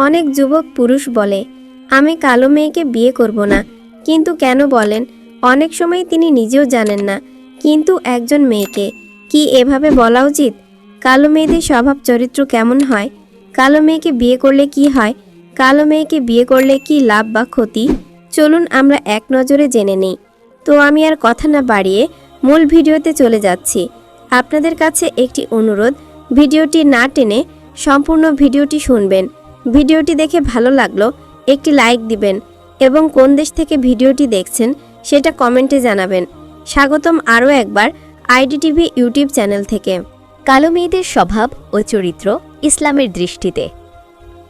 অনেক যুবক পুরুষ বলে, আমি কালো মেয়েকে বিয়ে করব না। কিন্তু কেন বলেন, অনেক সময় তিনি নিজেও জানেন না। কিন্তু একজন মেয়েকে কি এভাবে বলা উচিত? কালো মেয়েদের স্বভাব চরিত্র কেমন হয়? কালো মেয়েকে বিয়ে করলে কি হয়? কালো মেয়েকে বিয়ে করলে কি লাভ বা ক্ষতি? চলুন আমরা এক নজরে জেনে নিই। তো আমি আর কথা না বাড়িয়ে মূল ভিডিওতে চলে যাচ্ছি। আপনাদের কাছে একটি অনুরোধ, ভিডিওটি না টেনে সম্পূর্ণ ভিডিওটি শুনবেন। ভিডিওটি দেখে ভালো লাগল, একটি লাইক দিবেন এবং কোন দেশ থেকে ভিডিওটি দেখছেন সেটা কমেন্টে জানাবেন। স্বাগতম আরও একবার আইডিটিভি ইউটিউব চ্যানেল থেকে। কালো মেয়েদের স্বভাব ও চরিত্র ইসলামের দৃষ্টিতে।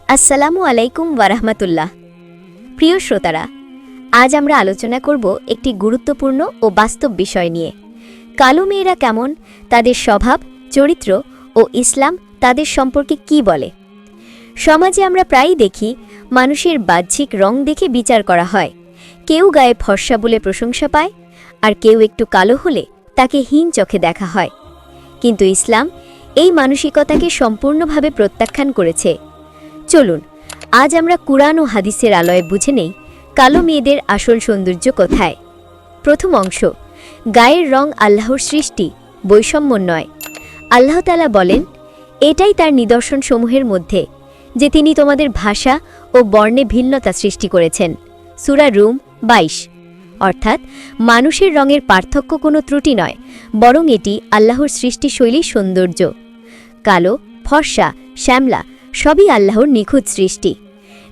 আসসালামু আলাইকুম ওয়ারাহমাতুল্লাহ। প্রিয় শ্রোতারা, আজ আমরা আলোচনা করব একটি গুরুত্বপূর্ণ ও বাস্তব বিষয় নিয়ে। কালো মেয়েরা কেমন, তাদের স্বভাব, চরিত্র ও ইসলাম তাদের সম্পর্কে কি বলে? সমাজে আমরা প্রায়ই দেখি, মানুষের বাহ্যিক রং দেখে বিচার করা হয়। কেউ গায়ে ফর্সা বলে প্রশংসা পায়, আর কেউ একটু কালো হলে তাকে হীন চোখে দেখা হয়। কিন্তু ইসলাম এই মানসিকতাকে সম্পূর্ণভাবে প্রত্যাখ্যান করেছে। চলুন, আজ আমরা কুরআন ও হাদিসের আলয়ে বুঝে নেই, কালো মেয়েদের আসল সৌন্দর্য কোথায়? প্রথম অংশ, গায়ের রং আল্লাহর সৃষ্টি, বৈষম্য নয়। আল্লাহতালা বলেন, এটাই তার নিদর্শনসমূহের মধ্যে যে তিনি তোমাদের ভাষা ও বর্ণে ভিন্নতা সৃষ্টি করেছেন। সুরা রুম বাইশ। অর্থাৎ মানুষের রঙের পার্থক্য কোনো ত্রুটি নয়, বরং এটি আল্লাহর সৃষ্টিশৈলীর সৌন্দর্য। কালো, ফর্সা, শ্যামলা সবই আল্লাহর নিখুঁত সৃষ্টি।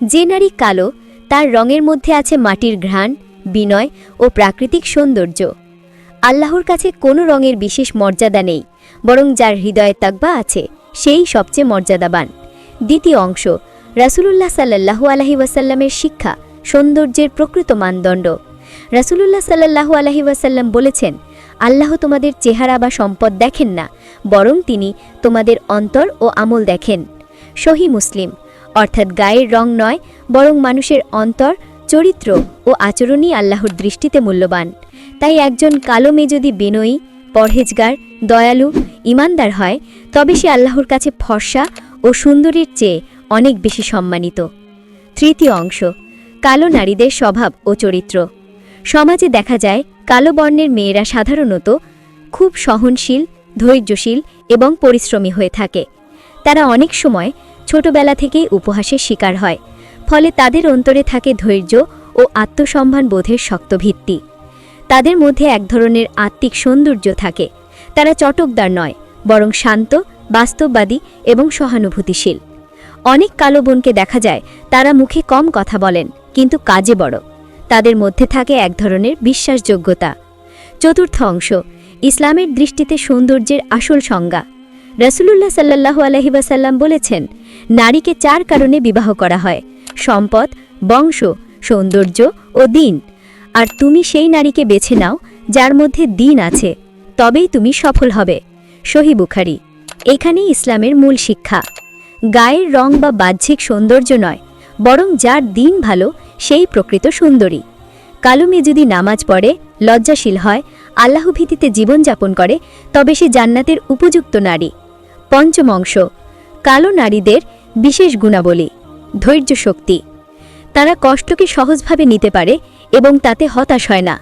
যে নারী কালো, তার রঙের মধ্যে আছে মাটির ঘ্রাণ, বিনয় ও প্রাকৃতিক সৌন্দর্য। আল্লাহর কাছে কোনো রঙের বিশেষ মর্যাদা নেই, বরং যার হৃদয়ে তাকবা আছে, সেই সবচেয়ে মর্যাদাবান। দ্বিতীয় অংশ, রাসূলুল্লাহ সাল্লাল্লাহু আলহি ওয়াসাল্লামের শিক্ষা, সৌন্দর্যের প্রকৃত মানদণ্ড। রাসূলুল্লাহ সাল্লাহু আলহি ওয়াসাল্লাম বলেছেন, আল্লাহ তোমাদের চেহারা বা সম্পদ দেখেন না, বরং তিনি তোমাদের অন্তর ও আমল দেখেন। সহি মুসলিম, অর্থাৎ গায়ের রং নয়, বরং মানুষের অন্তর, চরিত্র ও আচরণই আল্লাহর দৃষ্টিতে মূল্যবান। তাই একজন কালো মেয়ে যদি বিনয়ী, পরহেজগার, দয়ালু, ইমানদার হয়, তবে সে আল্লাহর কাছে ফর্সা ও সুন্দরীর চেয়ে অনেক বেশি সম্মানিত। তৃতীয় অংশ, কালো নারীদের স্বভাব ও চরিত্র। সমাজে দেখা যায়, কালো বর্ণের মেয়েরা সাধারণত খুব সহনশীল, ধৈর্যশীল এবং পরিশ্রমী হয়ে থাকে। তারা অনেক সময় ছোটবেলা থেকেই উপহাসের শিকার হয়, ফলে তাদের অন্তরে থাকে ধৈর্য ও আত্মসম্মান বোধের শক্ত ভিত্তি। তাদের মধ্যে এক ধরনের আত্মিক সৌন্দর্য থাকে। তারা চটকদার নয়, বরং শান্ত বাস্তববাদী এবং সহানুভূতিশীল। অনেক কালো বোনকে দেখা যায়, তারা মুখে কম কথা বলেন, কিন্তু কাজে বড়। তাদের মধ্যে থাকে এক ধরনের বিশ্বাসযোগ্যতা। চতুর্থ অংশ, ইসলামের দৃষ্টিতে সৌন্দর্যের আসল সংজ্ঞা। রসুলুল্লাহ সাল্লাহু আলহি ওয়াসাল্লাম বলেছেন, নারীকে চার কারণে বিবাহ করা হয়, সম্পদ, বংশ, সৌন্দর্য ও দিন। আর তুমি সেই নারীকে বেছে নাও, যার মধ্যে দিন আছে, তবেই তুমি সফল হবে। সহি বুখারি। এখানেই ইসলামের মূল শিক্ষা। গায়ের রং বা বাহ্যিক সৌন্দর্য নয়, বরং যার দিন ভালো, সেই প্রকৃত সুন্দরী। কালো মেয়ে যদি নামাজ পড়ে, লজ্জাশীল হয় আল্লাহ ভীতিতে জীবনযাপন করে, তবে সে জান্নাতের উপযুক্ত নারী। পঞ্চম অংশ, কালো নারীদের বিশেষ গুণাবলী, ধৈর্য শক্তি। তারা কষ্টকে সহজভাবে নিতে পারে এবং তাতে হতাশ হয় না।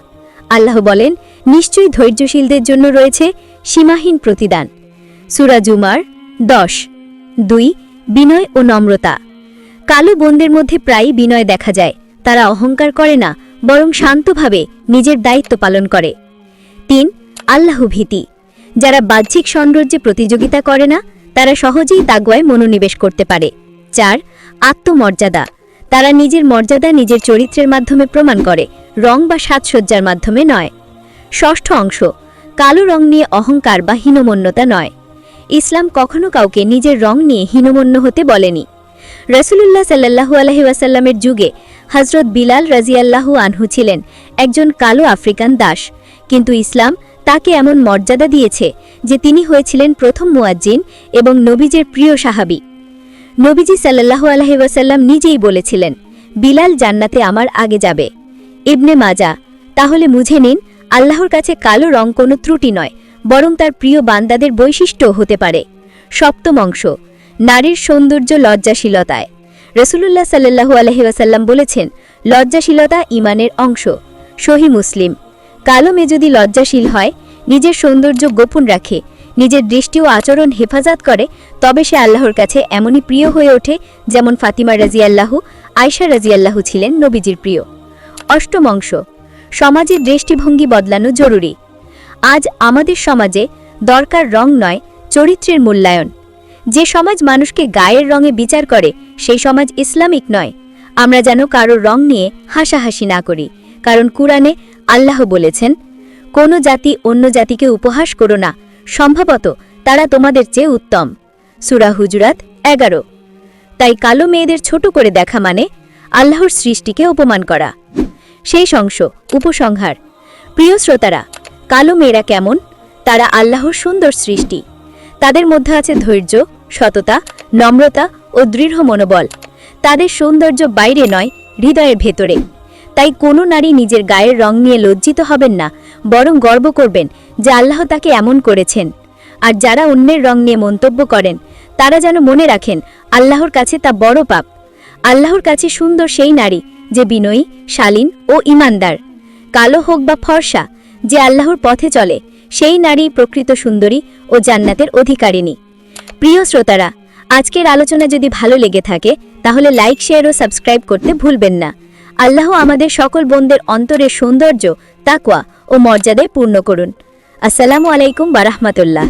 আল্লাহ বলেন, নিশ্চয়ই ধৈর্যশীলদের জন্য রয়েছে সীমাহীন প্রতিদান। সুরা জুমার দশ। দুই, বিনয় ও নম্রতা। কালো বোনদের মধ্যে প্রায়ই বিনয় দেখা যায়। তারা অহংকার করে না, বরং শান্তভাবে নিজের দায়িত্ব পালন করে। তিন, আল্লাহ ভীতি। যারা বাহ্যিক সৌন্দর্যে প্রতিযোগিতা করে না, তারা সহজেই তাগুয়ায় মনোনিবেশ করতে পারে। চার, আত্মমর্যাদা। তারা নিজের মর্যাদা নিজের চরিত্রের মাধ্যমে প্রমাণ করে, রং বা সাজসজ্জার মাধ্যমে নয়। ষষ্ঠ অংশ, কালো রং নিয়ে অহংকার বা হীনমন্যতা নয়। ইসলাম কখনো কাউকে নিজের রং নিয়ে হীনমন্য হতে বলেনি। রসুলুল্লাহ সাল্লাহু আলহি ওয়াসাল্লামের যুগে হজরত বিলাল রাজিয়াল্লাহু আনহু ছিলেন একজন কালো আফ্রিকান দাস। কিন্তু ইসলাম তাকে এমন মর্যাদা দিয়েছে যে তিনি হয়েছিলেন প্রথম মুয়াজ্জিন এবং নবীজের প্রিয় সাহাবী। নবীজি সাল্লাহু আলহি ওয়াসাল্লাম নিজেই বলেছিলেন, বিলাল জান্নাতে আমার আগে যাবে। ইবনে মাজা, তাহলে মুঝে নিন, আল্লাহর কাছে কালো রং কোনো ত্রুটি নয়। বরং তার প্রিয় বান্দাদের বৈশিষ্ট্য হতে পারে। সপ্তম অংশ, নারীর সৌন্দর্য লজ্জাশীলতায়। রসুলুল্লাহ সাল্লাহু আলহি ওয়াসাল্লাম বলেছেন, লজ্জাশীলতা ইমানের অংশ। সহি মুসলিম, কালো মেয়ে যদি লজ্জাশীল হয়, নিজের সৌন্দর্য গোপন রাখে, নিজের দৃষ্টি ও আচরণ হেফাজত করে, তবে সে আল্লাহর কাছে এমনই প্রিয় হয়ে ওঠে যেমন ফাতিমা রাজিয়াল্লাহু আয়সা রাজিয়াল্লাহু ছিলেন নবীজির প্রিয়। অষ্টম অংশ, সমাজের দৃষ্টিভঙ্গি বদলানো জরুরি। আজ আমাদের সমাজে দরকার রং নয়, চরিত্রের মূল্যায়ন। যে সমাজ মানুষকে গায়ের রঙে বিচার করে, সেই সমাজ ইসলামিক নয়। আমরা যেন কারও রং নিয়ে হাসাহাসি না করি, কারণ কুরআনে আল্লাহ বলেছেন, কোনো জাতি অন্য জাতিকে উপহাস করো না, সম্ভবত তারা তোমাদের চেয়ে উত্তম। সুরা হুজরাত এগারো। তাই কালো মেয়েদের ছোট করে দেখা মানে আল্লাহর সৃষ্টিকে অপমান করা। সেই শংস উপসংহার। প্রিয় শ্রোতারা কালো মেয়েরা কেমন? তারা আল্লাহর সুন্দর সৃষ্টি। তাদের মধ্যে আছে ধৈর্য, সততা, নম্রতা ও দৃঢ় মনোবল। তাদের সৌন্দর্য বাইরে নয়, হৃদয়ের ভেতরে। তাই কোনো নারী নিজের গায়ের রং নিয়ে লজ্জিত হবেন না, বরং গর্ব করবেন যে আল্লাহ তাকে এমন করেছেন। আর যারা অন্যের রং নিয়ে মন্তব্য করেন, তারা যেন মনে রাখেন আল্লাহর কাছে তা বড় পাপ। আল্লাহর কাছে সুন্দর সেই নারী যে বিনয়ী, শালীন ও ইমানদার। কালো হোক বা ফর্সা যে আল্লাহর পথে চলে, সেই নারী প্রকৃত সুন্দরী ও জান্নাতের অধিকারিণী। প্রিয় শ্রোতারা, আজকের আলোচনা যদি ভালো লেগে থাকে, তাহলে লাইক, শেয়ার ও সাবস্ক্রাইব করতে ভুলবেন না। আল্লাহ আমাদের সকল বোনদের অন্তরের সৌন্দর্য, তাকওয়া ও মর্যাদায় পূর্ণ করুন। আসসালামু আলাইকুম বারাহমাতুল্লাহ।